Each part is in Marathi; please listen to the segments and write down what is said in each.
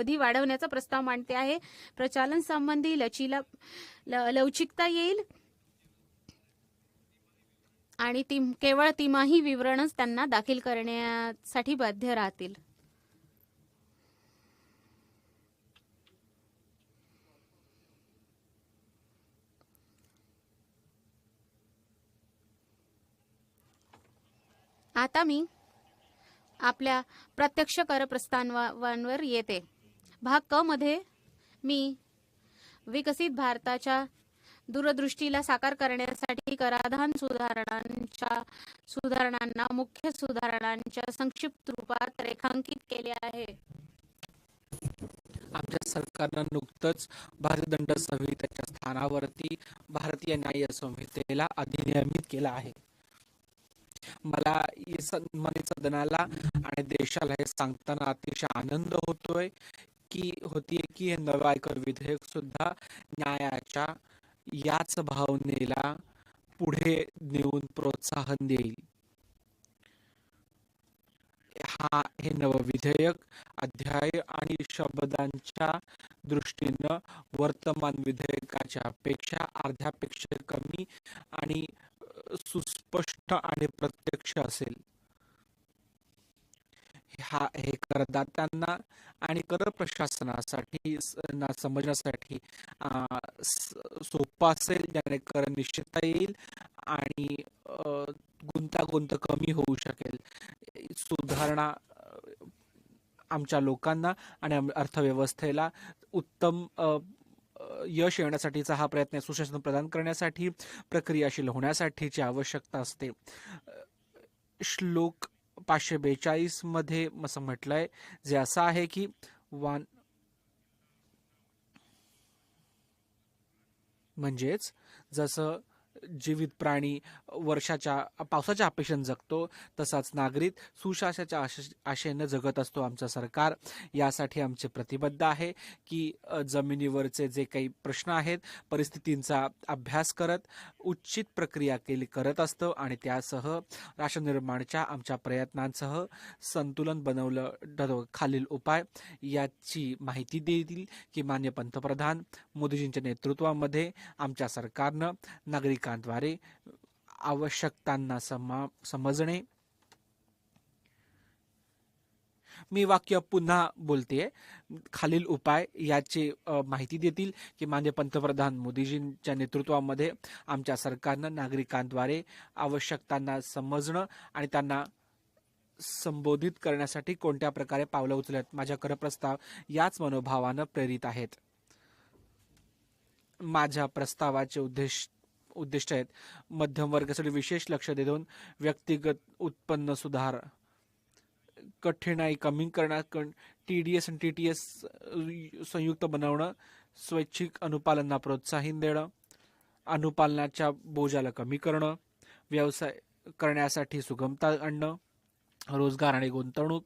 कालावधी वाढवण्याचा प्रस्ताव मांडते आहे. प्रचालन संबंधी लचीला लवचिकता येईल. आणि ती केवळ तिमाही विवरणच त्यांना दाखल करण्यासाठी बाध्य राहतील. आता मी आपल्या प्रत्यक्ष कर प्रस्तावांवर येते. भाग क मध्ये मी विकसित भारताच्या दूरदृष्टीला साकार करण्यासाठी कराधान सुधारणांच्या सुधारणांना मुख्य सुधारणांच्या संक्षिप्त रूपात रेखांकित केले आहे. आमच्या सरकारनं नुकतंच भारतदंड संहितेच्या स्थानावरती भारतीय न्याय संहितेला अधिनियमित केलं आहे. मला सदनाला आणि देशाला हे सांगताना अतिशय आनंद होतोय. की होतीये की हे नवं आयकर विधेयक सुद्धा न्यायाच्या याच भावनेला पुढे नेऊन प्रोत्साहन देईल. हा हे नवं विधेयक अध्याय आणि शब्दांच्या दृष्टीनं वर्तमान विधेयकाच्या पेक्षा अर्ध्यापेक्षा कमी आणि सुस्पष्ट आणि प्रत्यक्ष असेल. हा हे करदात्यांना आणि कर प्रशासनासाठी समजण्यासाठी आ, सोपं असेल ज्याने कर निश्चिता येईल आणि गुंतागुंत कमी होऊ शकेल सुधारणा आमच्या लोकांना आणि आम- अर्थव्यवस्थेला उत्तम यश येण्यासाठीचा हा प्रयत्न आहे. सुशासन प्रदान करण्यासाठी प्रक्रियाशील होण्यासाठीची आवश्यकता असते श्लोक पाचशे बेचाळीसमध्ये असं असं म्हटलंय. जे असं आहे की वान म्हणजेच जसं जीवित प्राणी वर्षाच्या पावसाच्या अपेक्षेने जगतो तसाच नागरिक सुशासाच्या आशे- आशेनं जगत असतो आमचं सरकार. यासाठी आमचे प्रतिबद्ध आहे की जमिनीवरचे जे काही प्रश्न आहेत परिस्थितींचा अभ्यास करत उचित प्रक्रिया केली करत असतं आणि त्यासह राष्ट्र निर्माणच्या आमच्या प्रयत्नांसह संतुलन बनवलं खालील उपाय. याची माहिती देतील की मान्य पंतप्रधान मोदीजींच्या नेतृत्वामध्ये आमच्या सरकारनं नागरिकांद्वारे आवश्यकतांना समा समजणे. मी वाक्य पुन्हा बोलते. खालील उपाय याची माहिती देतील की मान्य पंतप्रधान मोदीजींच्या नेतृत्वामध्ये आमच्या सरकारनं नागरिकांद्वारे आवश्यकतांना समजणं आणि त्यांना संबोधित करण्यासाठी कोणत्या प्रकारे पावलं उचलत माझ्या करप्रस्ताव याच मनोभावानं प्रेरित आहेत. माझ्या प्रस्तावाचे उद्देश उद्दिष्ट आहेत. मध्यम वर्गासाठी विशेष लक्ष देऊन व्यक्तिगत उत्पन्न सुधार. कठीणाई कमी करण्या टी डी एस आणि टी टी एस संयुक्त बनवणं. स्वैच्छिक अनुपालनाला प्रोत्साहन देणं. अनुपालनाच्या बोजाला कमी करणं. व्यवसाय करण्यासाठी सुगमता आणणं. रोजगार आणि गुंतवणूक.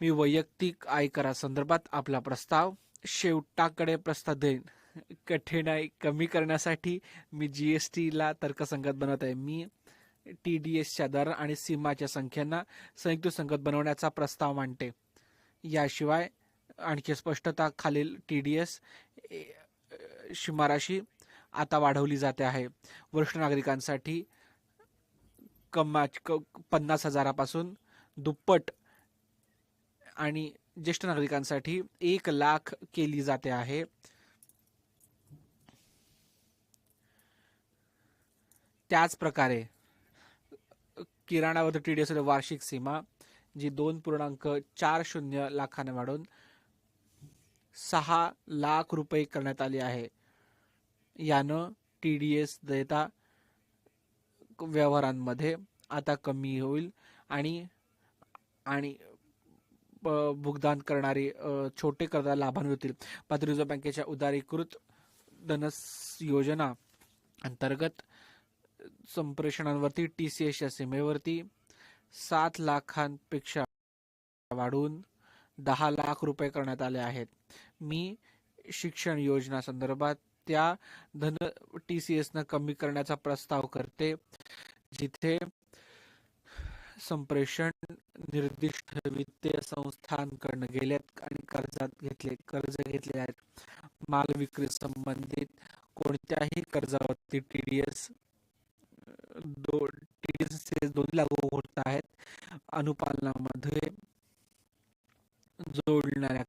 मी वैयक्तिक आयकरासंदर्भात आपला प्रस्ताव. शेवटाकडे प्रस्ताव देईन. कठीणाई कमी करण्यासाठी मी जी एस टीला तर्कसंगत बनवत आहे. मी टी डी एसच्या दर आणि सीमाच्या संख्यांना संयुक्त संगत बनवण्याचा प्रस्ताव मांडते. याशिवाय आणखी स्पष्टता खालील टी डी एस शिमाराशी आता वाढवली जाते आहे. वरिष्ठ नागरिकांसाठी कमा क- पन्नास हजारापासून दुप्पट आणि ज्येष्ठ नागरिकांसाठी एक लाख केली जाते आहे. त्याच प्रकारे किराणावर टी डी एस वार्षिक सीमा जी दोन पूर्णांक चार शून्य लाखाने वाढून सहा लाख रुपये करण्यात आली आहे. यानं टी डी एस देता व्यवहारांमध्ये आता कमी होईल आणि आणि ब- करणारे छोटे करदार लाभान्वित होतील. पात्र रिझर्व्ह बँकेच्या उदारीकृत धनस योजना अंतर्गत संप्रेषणांवरती टी सी एसच्या सीमेवरती सात लाखांपेक्षा वाढून दहा लाख रुपये करण्यात आले आहेत. मी शिक्षण योजना संदर्भात त्या धन टी सी एसनं कमी करण्याचा प्रस्ताव करते जिथे संप्रेषण निर्दिष्ट वित्तीय संस्थांकडनं गेलेत आणि कर्जात घेतले कर्ज घेतले आहेत. माल विक्री संबंधित कोणत्याही कर्जावरती टी डी एस दो टीडीएस दोन्ही लागू होत आहेत. अनुपालनामध्ये जोडणाऱ्या